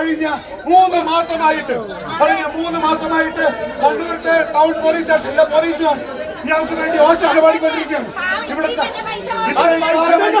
കഴിഞ്ഞ മൂന്ന് മാസമായിട്ട് കഴിഞ്ഞ മൂന്ന് മാസമായിട്ട് കണ്ണൂരത്തെ ടൗൺ പോലീസ് സ്റ്റേഷനിലെ പോലീസുകാർ ഞങ്ങൾക്ക് വേണ്ടി ഓശാന പാടിക്കൊണ്ടിരിക്കുകയാണ് ഇവിടുത്തെ പൈസ കാലമായി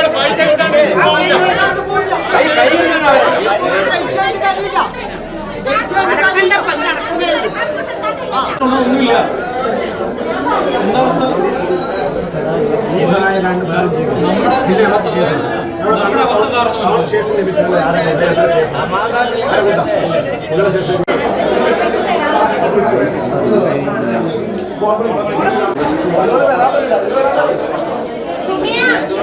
ഒന്നുമില്ല. എന്താ അവസ്ഥ നമ്മുടെ അവസ്ഥ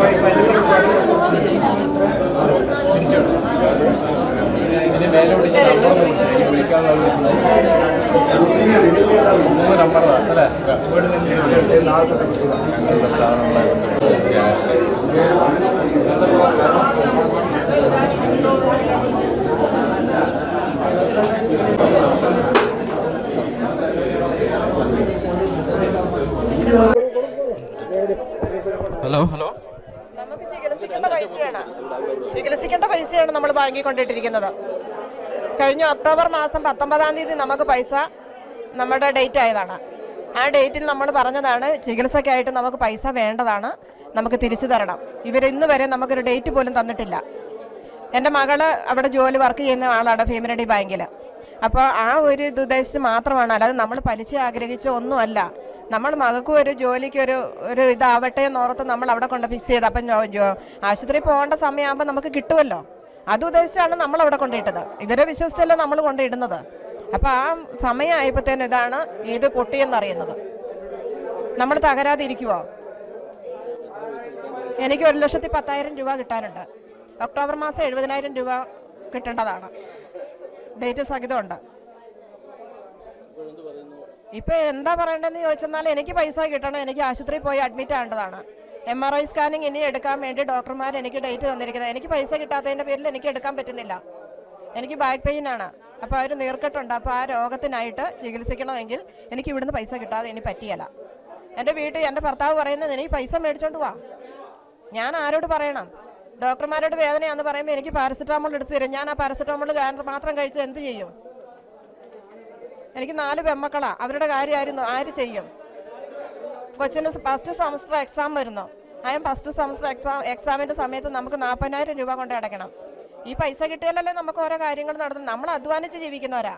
സാറൊന്നും നടക്കണ്ട നടക്കണ്ട ഹലോ ഹലോ നമുക്ക് ചികിത്സിക്കേണ്ട പൈസയാണ് ചികിത്സിക്കേണ്ട പൈസയാണ് നമ്മൾ ബാങ്കിൽ കൊണ്ടിട്ടിരിക്കുന്നത് കഴിഞ്ഞ ഒക്ടോബർ മാസം പത്തൊമ്പതാം തീയതി നമുക്ക് പൈസ നമ്മുടെ ഡേറ്റ് ആയതാണ്. ആ ഡേറ്റിൽ നമ്മൾ പറഞ്ഞതാണ് ചികിത്സയ്ക്കായിട്ട് നമുക്ക് പൈസ വേണ്ടതാണ്. നമുക്ക് തിരിച്ചു തരണം. ഇവർ ഇന്ന് വരെ നമുക്കൊരു ഡേറ്റ് പോലും തന്നിട്ടില്ല. എന്റെ മകൾ അവിടെ ജോലി വർക്ക് ചെയ്യുന്ന ആളാണ് ഭീമരടി ബാങ്കിൽ അപ്പോൾ ആ ഒരു ഇത് ഉദ്ദേശിച്ച് മാത്രമാണ്. അല്ലാതെ നമ്മൾ പലിശ ആഗ്രഹിച്ച ഒന്നുമല്ല. നമ്മൾ മകൾക്കും ഒരു ജോലിക്കൊരു ഒരു ഇതാവട്ടെ എന്നോർത്ത് നമ്മൾ അവിടെ കൊണ്ട് ഫിക്സ് ചെയ്ത് അപ്പം ആശുപത്രി പോകേണ്ട സമയമാകുമ്പോൾ നമുക്ക് കിട്ടുമല്ലോ. അത് ഉദ്ദേശിച്ചാണ് നമ്മൾ അവിടെ കൊണ്ടിട്ടത് ഇവരെ വിശ്വസിച്ചല്ല നമ്മൾ കൊണ്ടിടുന്നത് അപ്പോൾ ആ സമയമായപ്പോഴത്തേന് ഇതാണ് ഇത് പൊട്ടിയെന്നറിയുന്നത്. നമ്മൾ തകരാതിരിക്കുവോ? എനിക്ക് ഒരു ലക്ഷത്തി പത്തായിരം രൂപ കിട്ടാനുണ്ട്. ഒക്ടോബർ മാസം എഴുപതിനായിരം രൂപ കിട്ടേണ്ടതാണ്. ഡേറ്റ് സഹിതമുണ്ട്. ഇപ്പൊ എന്താ പറയണ്ടെന്ന് ചോദിച്ചെന്നാൽ എനിക്ക് പൈസ കിട്ടണം എനിക്ക് ആശുപത്രിയിൽ പോയി അഡ്മിറ്റ് ആവേണ്ടതാണ്. എം ആർ ഐ സ്കാനിങ് ഇനി എടുക്കാൻ വേണ്ടി ഡോക്ടർമാർ എനിക്ക് ഡേറ്റ് തന്നിരിക്കുന്നത്. എനിക്ക് പൈസ കിട്ടാത്തതിന്റെ പേരിൽ എനിക്ക് എടുക്കാൻ പറ്റുന്നില്ല. എനിക്ക് ബാക്ക് പെയിൻ ആണ്. അപ്പോൾ അവർ നീർക്കെട്ടുണ്ട്. അപ്പോൾ ആ രോഗത്തിനായിട്ട് ചികിത്സിക്കണമെങ്കിൽ എനിക്ക് ഇവിടുന്ന് പൈസ കിട്ടാതെ ഇനി പറ്റിയല്ല. എന്റെ വീട്ടിൽ എന്റെ ഭർത്താവ് പറയുന്നത് എനിക്ക് പൈസ മേടിച്ചോണ്ട് പോവാ ഞാൻ ആരോട് പറയണം? ഡോക്ടർമാരോട് വേദനയാന്ന് പറയുമ്പോൾ എനിക്ക് പാരസെറ്റാമോൾ എടുത്ത് തരും. ഞാൻ ആ പാരസെറ്റാമോൾ മാത്രം കഴിച്ച് എന്ത് ചെയ്യും? എനിക്ക് നാല് പെമ്മക്കളാണ് അവരുടെ കാര്യമായിരുന്നു ആര് ചെയ്യും? കൊച്ചിന് ഫസ്റ്റ് സെമസ്റ്റർ എക്സാം വരുന്നു. ആ ഫസ്റ്റ് സെമസ്റ്റർ എക്സാം എക്സാമിന്റെ സമയത്ത് നമുക്ക് നാൽപ്പതിനായിരം രൂപ കൊണ്ട് അടയ്ക്കണം. ഈ പൈസ കിട്ടിയാലല്ലേ നമുക്ക് ഓരോ കാര്യങ്ങൾ നടത്തും നമ്മൾ അധ്വാനിച്ച് ജീവിക്കുന്നവരാ.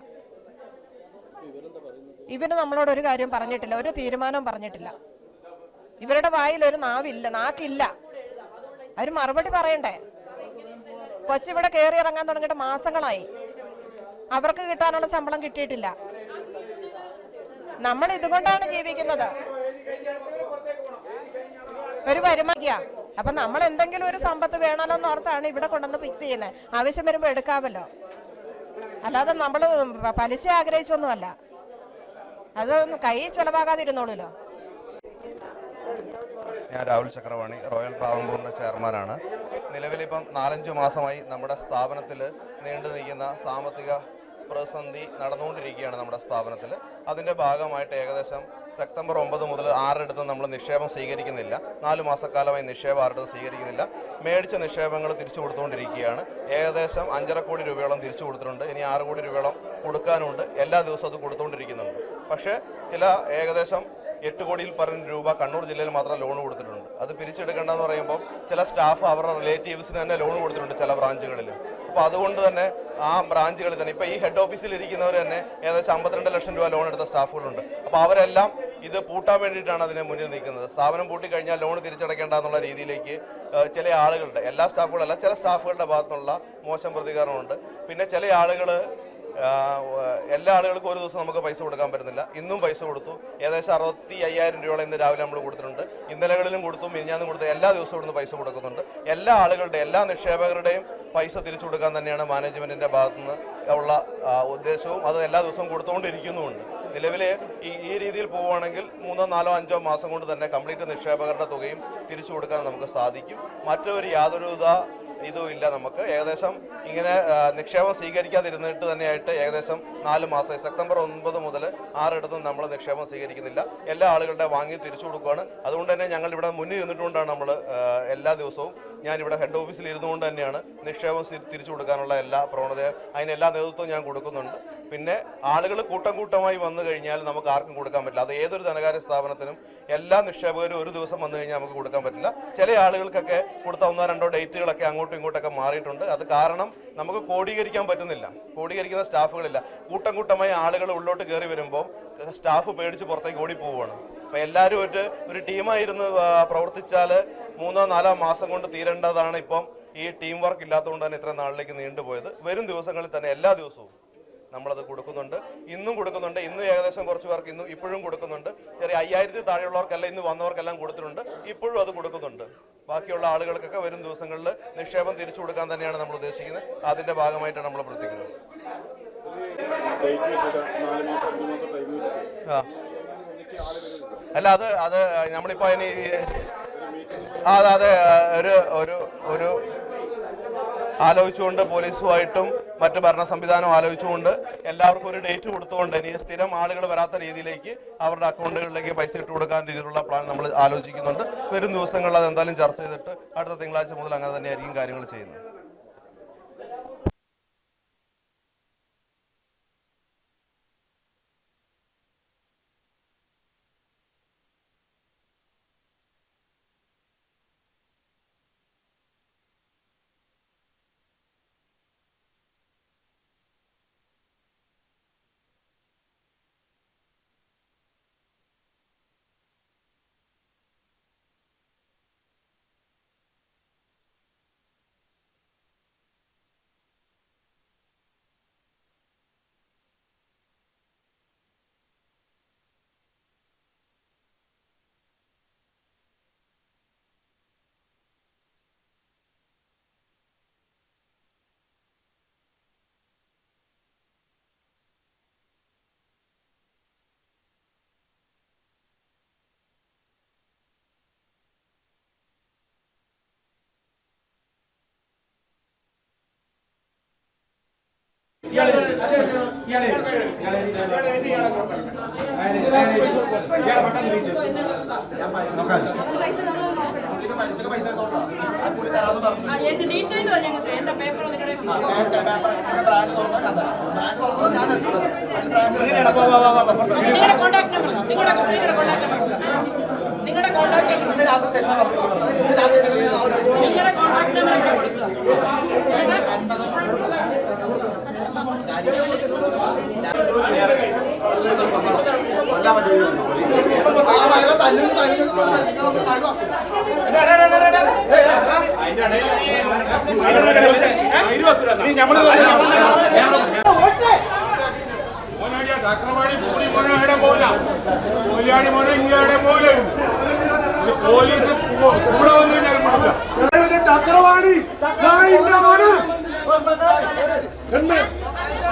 ഇവർ നമ്മളോട് ഒരു കാര്യം പറഞ്ഞിട്ടില്ല ഒരു തീരുമാനവും പറഞ്ഞിട്ടില്ല. ഇവരുടെ വായിൽ ഒരു നാവില്ല നാക്കില്ല. അവർ മറുപടി പറയണ്ടേ? കൊച്ചിവിടെ കയറി ഇറങ്ങാൻ തുടങ്ങിയിട്ട് മാസങ്ങളായി. അവർക്ക് കിട്ടാനുള്ള ശമ്പളം കിട്ടിയിട്ടില്ല. നമ്മൾ ഇതുകൊണ്ടാണ് ജീവിക്കുന്നത്. ഒരു വരുമാനിക്ക അപ്പൊ നമ്മൾ എന്തെങ്കിലും ഒരു സമ്പത്ത് വേണമല്ലോ എന്ന് ഓർത്താണ് ഇവിടെ കൊണ്ടുവന്ന് ഫിക്സ് ചെയ്യുന്നത്. ആവശ്യം വരുമ്പോ എടുക്കാമല്ലോ. അല്ലാതെ നമ്മൾ പലിശ ആഗ്രഹിച്ചൊന്നുമല്ല. അത് കൈ ചെലവാകാതിരുന്നോളൂല്ലോ ഞാൻ രാഹുൽ ചക്രവാണി റോയൽ ട്രാവൻകൂറിന്റെ ചെയർമാനാണ്. നിലവിലിപ്പം നാലഞ്ച് മാസമായി നമ്മുടെ സ്ഥാപനത്തിൽ നീണ്ടു നിൽക്കുന്ന സാമ്പത്തിക പ്രതിസന്ധി നടന്നുകൊണ്ടിരിക്കുകയാണ് നമ്മുടെ സ്ഥാപനത്തിൽ അതിന്റെ ഭാഗമായിട്ട് ഏകദേശം സെപ്റ്റംബർ ഒമ്പത് മുതൽ ആറിടത്തും നമ്മൾ നിക്ഷേപം സ്വീകരിക്കുന്നില്ല. നാല് മാസക്കാലമായി നിക്ഷേപം ആറിടത്തും സ്വീകരിക്കുന്നില്ല. മേടിച്ച നിക്ഷേപങ്ങൾ തിരിച്ചു കൊടുത്തുകൊണ്ടിരിക്കുകയാണ്. ഏകദേശം അഞ്ചര കോടി രൂപയോളം തിരിച്ചു കൊടുത്തിട്ടുണ്ട്. ഇനി ആറ് കോടി രൂപയോളം കൊടുക്കാനുണ്ട്. എല്ലാ ദിവസവും അത് കൊടുത്തുകൊണ്ടിരിക്കുന്നുണ്ട്. പക്ഷേ ചില ഏകദേശം എട്ട് കോടിയിൽ പറഞ്ഞ രൂപ കണ്ണൂർ ജില്ലയിൽ മാത്രം ലോൺ കൊടുത്തിട്ടുണ്ട്. അത് പിരിച്ചെടുക്കേണ്ടതെന്ന് പറയുമ്പോൾ ചില സ്റ്റാഫ് അവരുടെ റിലേറ്റീവ്സിന് തന്നെ ലോൺ കൊടുത്തിട്ടുണ്ട് ചില ബ്രാഞ്ചുകളിൽ അപ്പോൾ അതുകൊണ്ട് തന്നെ ആ ബ്രാഞ്ചുകളിൽ തന്നെ ഇപ്പോൾ ഈ ഹെഡ് ഓഫീസിൽ ഇരിക്കുന്നവർ തന്നെ ഏകദേശം അമ്പത്തിരണ്ട് ലക്ഷം രൂപ ലോൺ എടുത്ത സ്റ്റാഫുകളുണ്ട്. അപ്പോൾ അവരെല്ലാം ഇത് പൂട്ടാൻ വേണ്ടിയിട്ടാണ് അതിനെ മുന്നിൽ നിൽക്കുന്നത്. സ്ഥാപനം പൂട്ടി കഴിഞ്ഞാൽ ലോൺ തിരിച്ചടയ്ക്കേണ്ട എന്നുള്ള രീതിയിലേക്ക് ചില ആളുകളുടെ എല്ലാ സ്റ്റാഫുകളല്ല ചില സ്റ്റാഫുകളുടെ ഭാഗത്തുള്ള മോശം പ്രതികരണമുണ്ട്. പിന്നെ ചില ആളുകൾ എല്ലാ ആളുകൾക്കും ഒരു ദിവസം നമുക്ക് പൈസ കൊടുക്കാൻ പറ്റുന്നില്ല. ഇന്നും പൈസ കൊടുത്തു. ഏകദേശം അറുപത്തി അയ്യായിരം രൂപയോളം ഇന്ന് രാവിലെ നമ്മൾ കൊടുത്തിട്ടുണ്ട്. ഇന്നലകളിലും കൊടുത്തു മിനിഞ്ഞാന്നും കൊടുത്തു എല്ലാ ദിവസവും ഇവിടുന്ന് പൈസ കൊടുക്കുന്നുണ്ട്. എല്ലാ ആളുകളുടെയും എല്ലാ നിക്ഷേപകരുടെയും പൈസ തിരിച്ചു കൊടുക്കാൻ തന്നെയാണ് മാനേജ്മെന്റിന്റെ ഭാഗത്തുനിന്ന് ഉള്ള ഉദ്ദേശവും അത് എല്ലാ ദിവസവും കൊടുത്തുകൊണ്ടിരിക്കുന്നുമുണ്ട്. നിലവിൽ ഈ ഈ രീതിയിൽ പോവുകയാണെങ്കിൽ മൂന്നോ നാലോ അഞ്ചോ മാസം കൊണ്ട് തന്നെ കംപ്ലീറ്റ് നിക്ഷേപകരുടെ തുകയും തിരിച്ചു കൊടുക്കാൻ നമുക്ക് സാധിക്കും. മറ്റൊരു യാതൊരുവിധ ഇതും ഇല്ല നമുക്ക്. ഏകദേശം ഇങ്ങനെ നിക്ഷേപം സ്വീകരിക്കാതിരുന്നിട്ട് തന്നെയായിട്ട് ഏകദേശം നാല് മാസം സെപ്റ്റംബർ ഒൻപത് മുതൽ ആറിടത്തും നമ്മൾ നിക്ഷേപം സ്വീകരിക്കുന്നില്ല. എല്ലാ ആളുകളുടെ വാങ്ങി തിരിച്ചു കൊടുക്കുകയാണ് അതുകൊണ്ട് തന്നെ ഞങ്ങൾ ഇവിടെ മുന്നിൽ ഇരുന്നിട്ടുകൊണ്ടാണ് നമ്മൾ എല്ലാ ദിവസവും ഞാൻ ഇവിടെ ഹെഡ് ഓഫീസിൽ ഇരുന്നുകൊണ്ട് തന്നെയാണ് നിക്ഷേപം തിരിച്ചു കൊടുക്കാനുള്ള എല്ലാ പ്രവണതയും അതിന് എല്ലാ നേതൃത്വവും ഞാൻ കൊടുക്കുന്നുണ്ട്. പിന്നെ ആളുകൾ കൂട്ടം കൂട്ടമായി വന്നു കഴിഞ്ഞാൽ നമുക്ക് ആർക്കും കൊടുക്കാൻ പറ്റില്ല. അത് ഏതൊരു ധനകാര്യ സ്ഥാപനത്തിനും എല്ലാ നിക്ഷേപകരും ഒരു ദിവസം വന്നു കഴിഞ്ഞാൽ നമുക്ക് കൊടുക്കാൻ പറ്റില്ല. ചില ആളുകൾക്കൊക്കെ കൊടുത്ത ഒന്നോ രണ്ടോ ഡേറ്റുകളൊക്കെ അങ്ങോട്ടും ഇങ്ങോട്ടൊക്കെ മാറിയിട്ടുണ്ട്. അത് കാരണം നമുക്ക് കോടീകരിക്കാൻ പറ്റുന്നില്ല. കോടീകരിക്കുന്ന സ്റ്റാഫുകളില്ല. കൂട്ടം കൂട്ടമായി ആളുകൾ ഉള്ളോട്ട് കയറി വരുമ്പോൾ സ്റ്റാഫ് പേടിച്ച് പുറത്തേക്ക് ഓടി പോവുകയാണ്. അപ്പോൾ എല്ലാവരും ഒരു ഒരു ടീമായിരുന്ന് പ്രവർത്തിച്ചാൽ മൂന്നോ നാലോ മാസം കൊണ്ട് തീരേണ്ടതാണ് ഇപ്പം ഈ ടീം വർക്ക് ഇല്ലാത്തതുകൊണ്ട് തന്നെ ഇത്ര നാളിലേക്ക് നീണ്ടുപോയത്. വരും ദിവസങ്ങളിൽ തന്നെ എല്ലാ ദിവസവും. നമ്മളത് കൊടുക്കുന്നുണ്ട്. ഇന്നും കൊടുക്കുന്നുണ്ട്. ഇന്നും ഏകദേശം കുറച്ച് പേർക്ക് ഇന്നും ഇപ്പോഴും കൊടുക്കുന്നുണ്ട്. ചെറിയ അയ്യായിരത്തി താഴെയുള്ളവർക്കല്ല ഇന്ന് വന്നവർക്കെല്ലാം കൊടുത്തിട്ടുണ്ട്. ഇപ്പോഴും അത് കൊടുക്കുന്നുണ്ട്. ബാക്കിയുള്ള ആളുകൾക്കൊക്കെ വരും ദിവസങ്ങളിൽ നിക്ഷേപം തിരിച്ചു കൊടുക്കാൻ തന്നെയാണ് നമ്മൾ ഉദ്ദേശിക്കുന്നത്. അതിന്റെ ഭാഗമായിട്ടാണ് നമ്മൾ പ്രവർത്തിക്കുന്നത്. അല്ല അത് അത് നമ്മളിപ്പോ അതിന് അതെ അതെ ഒരു ഒരു ഒരു ആലോചിച്ചുകൊണ്ട് പോലീസുമായിട്ടും മറ്റു ഭരണ സംവിധാനം ആലോചിച്ചുകൊണ്ട് എല്ലാവർക്കും ഒരു ഡേറ്റ് കൊടുത്തുകൊണ്ട് ഇനി സ്ഥിരം ആളുകൾ വരാത്ത രീതിയിലേക്ക് അവരുടെ അക്കൗണ്ടുകളിലേക്ക് പൈസ ഇട്ട് കൊടുക്കാൻ രീതിയിലുള്ള പ്ലാൻ നമ്മൾ ആലോചിക്കുന്നുണ്ട്. വരും ദിവസങ്ങളിൽ അത് എന്തായാലും ചർച്ച ചെയ്തിട്ട് അടുത്ത തിങ്കളാഴ്ച മുതൽ അങ്ങനെ തന്നെയായിരിക്കും കാര്യങ്ങൾ ചെയ്യുന്നത്. നിങ്ങളുടെ കോൺടാക്ട് നമ്പർ നിങ്ങളുടെ നിങ്ങളുടെ കോൺടാക്ട് നമ്പർ നിങ്ങളുടെ കോൺടാക്ട് നമ്പർ നിങ്ങളുടെ കോൺടാക്ട് നമ്പർ കൊടുക്കുക ചക്രവാണി നായിന്റെ എന്ന് പൈസ മേടിക്കാൻ പൈസ പൈസ മേടിക്കാൻ പാവപ്പെട്ടവരെ പിടിച്ചോണ്ട് ചക്രവാണിയുടെ കയ്യിൽ നിന്ന് പൈസ മേടിച്ച്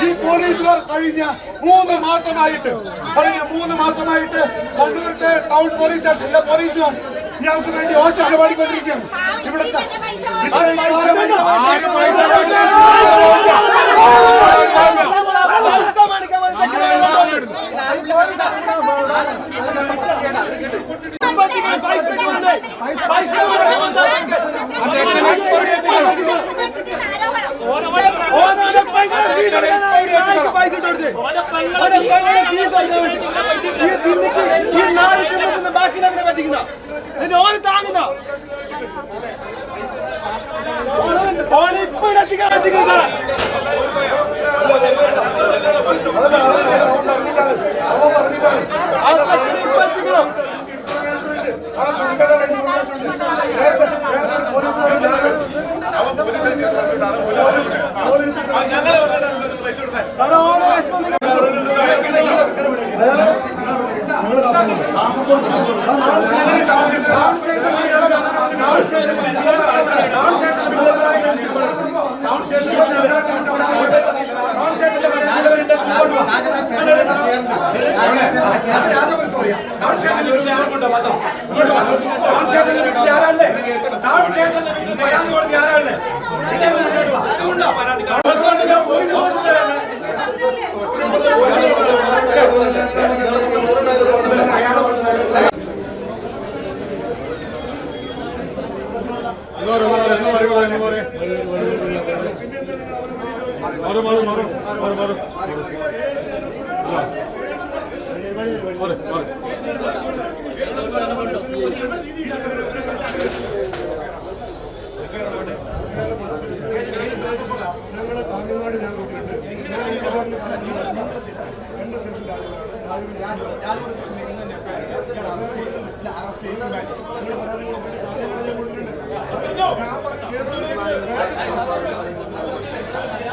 ഈ പോലീസുകാർ കഴിഞ്ഞ മൂന്ന് മാസമായിട്ട് കഴിഞ്ഞ മൂന്ന് മാസമായിട്ട് കണ്ണൂരത്തെ ടൗൺ പോലീസ് സ്റ്റേഷനിലെ പോലീസുകാർ ഞങ്ങൾക്ക് വേണ്ടി ഓശാന പാടിക്കൊണ്ടിരിക്കുകയാണ്. ഇവിടുത്തെ പൈസ ഇട്ടു ഈ നാളെ തിന്നിക്കുന്ന ബാക്കി നമ്മളെ എന്നിട്ട് ഓന് താങ്ങുന്ന ഓനെ ഇപ്പൊ എത്തിക്കാൻ എത്തിക്കുന്ന రావు മാറും മാറും മാറും മാറും മാറും. മാറും തമിഴ്നാട് ഞാൻ നോക്കിയിട്ടുണ്ട് രണ്ട് ഞാൻ പറഞ്ഞു കേരളത്തിലെ Yeah.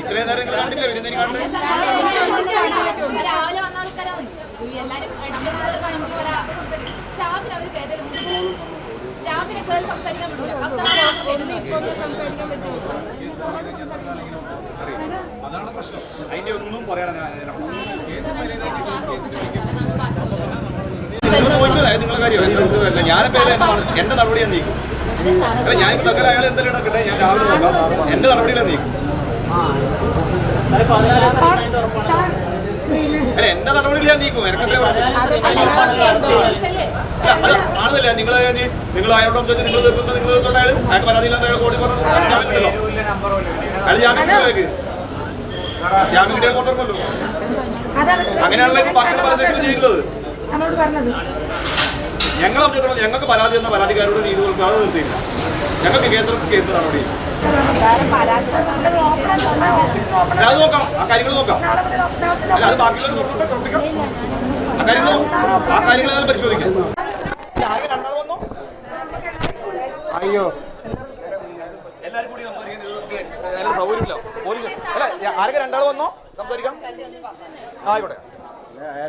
ഇത്രയും നേരം കണ്ടില്ല കണ്ട് രാവിലെ വന്ന ആൾക്കാരാണ് എല്ലാരും സ്റ്റാഫിന് അവർ കയറ്റലും സ്റ്റാഫിനെ കയറി സംസാരിക്കാൻ പറ്റില്ല കസ്റ്റമർ ഇപ്പൊ പറ്റുമോ അതിന്റെ ഒന്നും പറയാൻ നിങ്ങളെ കാര്യം ഞാനിപ്പോ എന്റെ നടപടി ഞാൻ നീക്കും. അല്ല ഞാനിപ്പോ തൽക്കാലം അയാൾ എന്തെങ്കിലും ഇടക്കട്ടെ ഞാൻ രാവിലെ നോക്കാം. എന്റെ നടപടിയിലെ നീക്കും. അല്ല എന്റെ നടപടിയിൽ ഞാൻ നീക്കും. എനക്കത്രേ ആണെന്നല്ല നിങ്ങൾ നിങ്ങൾ അയാളോട് സംസാരിച്ച് നിങ്ങൾ തീർക്കുന്നത് നിങ്ങൾ തീർത്തോണ്ട് അയാൾ അയാൾക്ക് പരാതിയില്ലാത്ത അയാൾ കോടി പറഞ്ഞു ജാമ്യം കിട്ടല്ലോ അയാൾ ജാമ്യം കിട്ടിയല്ലോ ജാമ്യം കിട്ടിയാൽ പുറത്തിറങ്ങല്ലോ അങ്ങനെയാണല്ലോ ഇപ്പൊ ബാക്കിയുള്ള പല സെക്ഷനിലും ചെയ്യുന്നത് ഞങ്ങളെ സംബന്ധിച്ചിടത്തോളം ഞങ്ങൾക്ക് പരാതി എന്ന പരാതിക്കാരോട് നീതി കൊടുക്കാതെ നിർത്തിയില്ല. ഞങ്ങൾക്ക് കേസെടുത്ത് കേസ് നടപടി അത് നോക്കാം. ആ കാര്യങ്ങൾ നോക്കാം. അല്ല അത് തുറന്നിട്ട് തുറപ്പിക്കാം. ആ കാര്യങ്ങൾ ആ കാര്യങ്ങൾ പരിശോധിക്കാം. അയ്യോ. എല്ലാവരും കൂടി സംസാരിക്കാൻ സൗകര്യമില്ല. ആരൊക്കെ രണ്ടാൾ വന്നോ? സംസാരിക്കാം. ആയിക്കോട്ടെ.